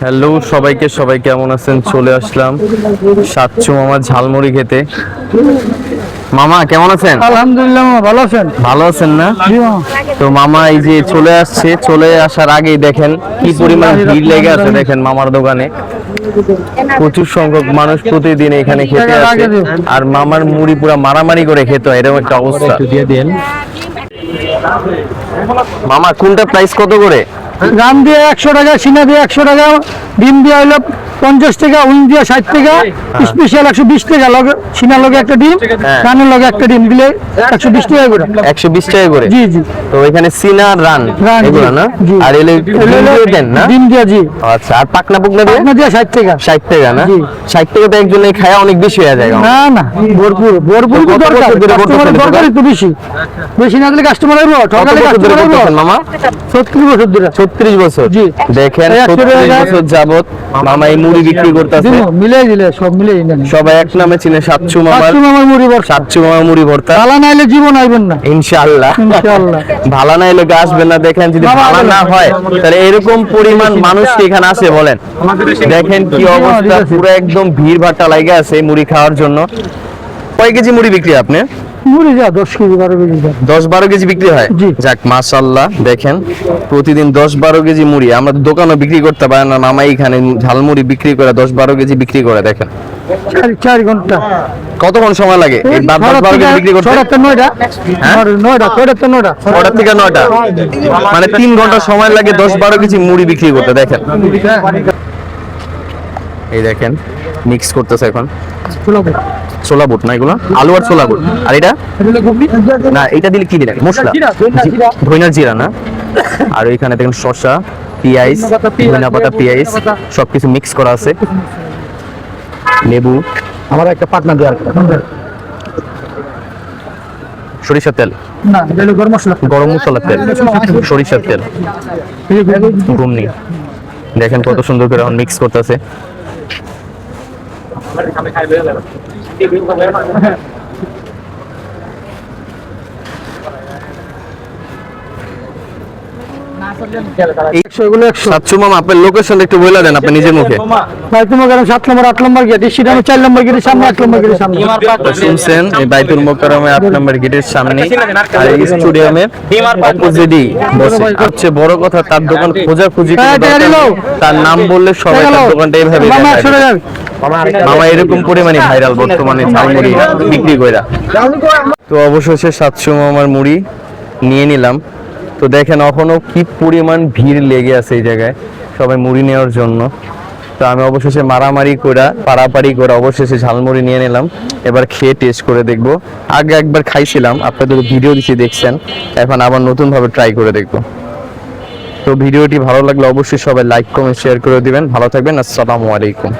Hello সবাইকে সবাই কেমন আছেন? চলে আসলাম সাতচু মামা ঝালমুড়ি খেতে। মামা কেমন আছেন? আলহামদুলিল্লাহ মামা, ভালো আছেন? ভালো আছেন না? তো মামা এই যে চলে আসছে চলে আসার আগেই দেখেন কি পরিমাণ ভিড় লেগে আছে দেখেন মামার দোকানে। প্রচুর সংখ্যক মানুষ প্রতিদিন এখানে খেতে আসে। আর মামার মুড়ি পুরা মারামারি করে খেতে হয় এরকম একটা অবস্থা। মামা কোনটা প্রাইস কত করে? রাম দিয়ে একশো টাকা সিনা দিয়ে একশো টাকা ডিম দিয়ে হইল পঞ্চাশ টাকা উন ষাট টাকা স্পেশাল একশো বিশ টাকা। লগে সিনা লগে একটা ডিম হ্যাঁ। রানের লগে একটা ডিম দিলে একশো বিশ টাকা করে। একশো বিশ টাকা করে? জি জি। তো এখানে সিনা রান এগুলো না? আর এলে দেন না? ডিম দিয়ে জি। আচ্ছা আর পাকনা পুকনা দিয়ে? পাখনা দিয়ে ষাট টাকা। ষাট টাকা না? ষাট টাকা তো একজনে খায় অনেক বেশি হয়ে যায়। না না। ভরপুর ভরপুর তো তো দরকার। বছর ধরে কাস্টমারের দরকার? একটু বেশি। বেশি না দিলে কাস্টমার আইবো ঠকালে কাস্টমার আইবো মামা? সত্তর বছর ধরে। ছত্রিশ বছর। জি। দেখেন এই একশো ছত্রিশ টাকা- বছর যাবত মামা এই মুড়ি বিক্রি করতেছে। মিলে দিলে সব মিলে সবাই এক নামে চিনে সাতশো মামার মুড়ি বর্ষা সাতশো মামা মুড়ি ভর্তা। তালা নাইলে জীবন আইবেন না। ইনশাআল্লাহ। ইনশাআল্লাহ। ভালো না এলে আসবেন না। দেখেন যদি ভালো না হয় তাহলে এরকম পরিমাণ মানুষ কি এখানে আসে বলেন? দেখেন কি অবস্থা পুরো একদম ভিড় ভাট্টা লাগে আছে মুড়ি খাওয়ার জন্য। কয় কেজি মুড়ি বিক্রি আপনি? মুড়ি যা দশ কেজি বারো কেজি দশ বারো কেজি বিক্রি হয়? যাক মাশাল্লাহ দেখেন প্রতিদিন দশ বারো কেজি মুড়ি। আমরা বিক্রি করতে পারে না মামা এখানে ঝালমুড়ি বিক্রি করে দশ বারো কেজি বিক্রি করে দেখেন। চার ঘণ্টা। কতক্ষণ সময় লাগে? বিক্রি করতে? হ্যাঁ? থেকে নয়টা? মানে তিন ঘণ্টা সময় লাগে দশ বারো কেজি মুড়ি বিক্রি করতে দেখেন। এই দেখেন মিক্স করতেছে এখন। ছোলা বুট। না এগুলো? আলু আর ছোলা বুট। আর এটা? না এটা দিলে কি দিলেন মশলা। ধইনার জিরা। না? আর ওইখানে দেখেন শসা পেঁয়াজ ধইনা পাতা পেঁয়াজ সবকিছু মিক্স করা আছে। লেবু। আমার একটা পাটনা দেওয়ার সরিষার তেল। না এটা গরম মশলা। গরম মশলার তেল। সরিষার তেল। ঘুমনি দেখেন কত সুন্দর করে এখন মিক্স করতেছে। একশো এগুলো একশো সাতশো মামা আপনার লোকেশন একটু বলে দেন আপনি নিজের মুখে। ভাই তোমার কারণ সাত নম্বর আট নম্বর গেট সেটা চার নম্বর গেটের সামনে আট নম্বর গেটের সামনে। শুনছেন এই বাইতুল মোকারমে আট নম্বর গেটের সামনে আর এই স্টুডিয়ামের অপোজিটই সবচেয়ে বড় কথা তার দোকান খোঁজা খুঁজি হ্যাঁ। তার নাম বললে সবাই তার। দোকানটা এইভাবে মামা এরকম পরিমাণে ভাইরাল বর্তমানে ঝালমুড়ি বিক্রি কইরা। তো অবশেষে সাতশো মামার মুড়ি নিয়ে নিলাম। তো দেখেন এখনও কি পরিমাণ ভিড় লেগে আছে এই জায়গায় সবাই মুড়ি নেওয়ার জন্য। তো আমি অবশেষে মারামারি করা পারাপারি করে অবশেষে ঝালমুড়ি নিয়ে নিলাম। এবার খেয়ে টেস্ট করে দেখব। আগে একবার খাইছিলাম আপনাদের ভিডিও দিচ্ছি দেখছেন। এখন আবার নতুন ভাবে ট্রাই করে দেখব। তো ভিডিওটি ভালো লাগলে অবশ্যই সবাই লাইক কমেন্ট শেয়ার করে দিবেন। ভালো থাকবেন আসসালামু আলাইকুম।